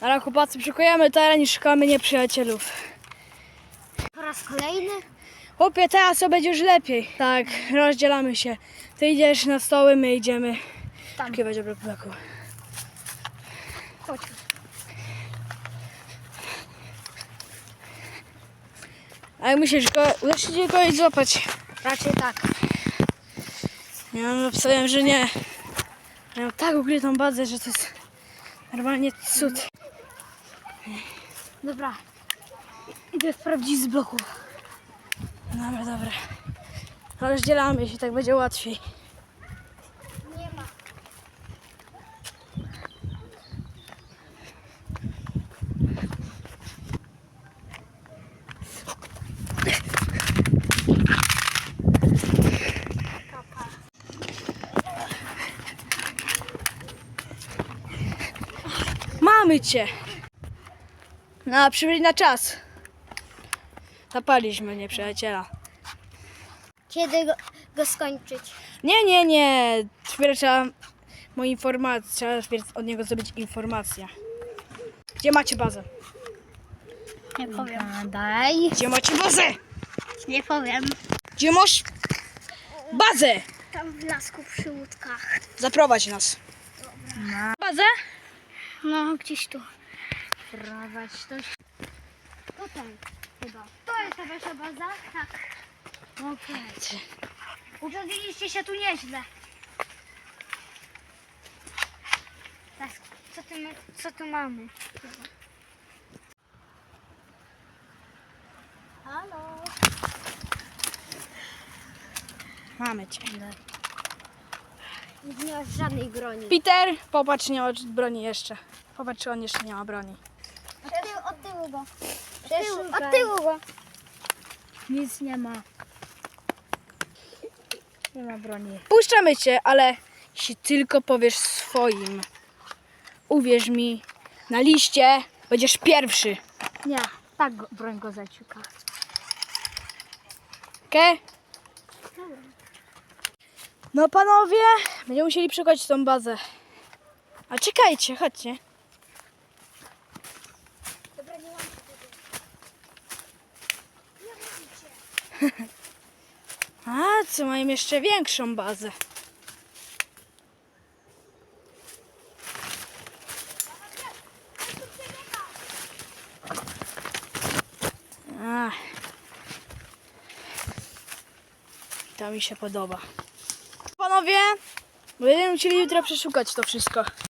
Ale chłopacy, szykujemy teren i szukamy nieprzyjacielów. Po raz kolejny? Chłopie, teraz to będzie już lepiej. Tak, rozdzielamy się. Ty idziesz na stoły, my idziemy. Tam. Blok bloku. Chodź. A jak myślisz, go, uda się kogoś złapać? Raczej tak. Ja no, powiem, że nie. Miał tak ukrytą bazę, że to jest normalnie cud. Dobra. Idę sprawdzić z bloku. Dobra, dobra. Rozdzielamy się, tak będzie łatwiej. Nie ma. Mamy cię! No, przybyli na czas. Zapaliśmy nieprzyjaciela. Kiedy go, go skończyć? Nie, nie, nie. Wpierw trzeba mu informację, trzeba wpierw od niego zrobić informację. Gdzie macie bazę? Nie powiem. Daj. Gdzie macie bazę? Nie powiem. Gdzie masz bazę? Tam w lasku przy łódkach. Zaprowadź nas. Bazę? No, gdzieś tu. Prowadź to. Tutaj chyba. To jest ta wasza baza? Tak. Okej. Urządziliście się tu nieźle. Tak, co tu, co tu mamy? Halo. Mamy cię. Nie masz żadnej broni. Peter, popatrz, nie ma broni jeszcze. Popatrz, czy on jeszcze nie ma broni. Od tyłu, od tyłu go. Od tyłu, od tyłu go. Nic nie ma. Nie ma broni. Puszczamy cię, ale jeśli tylko powiesz swoim. Uwierz mi, na liście będziesz pierwszy. Nie, tak go, broń go zaciuka. Okej? No panowie, będziemy musieli przekładać tą bazę. A czekajcie, chodźcie. Dobra, nie mam. A, co mają jeszcze większą bazę. Ach. To mi się podoba. Panowie, będziemy musieli jutro przeszukać to wszystko.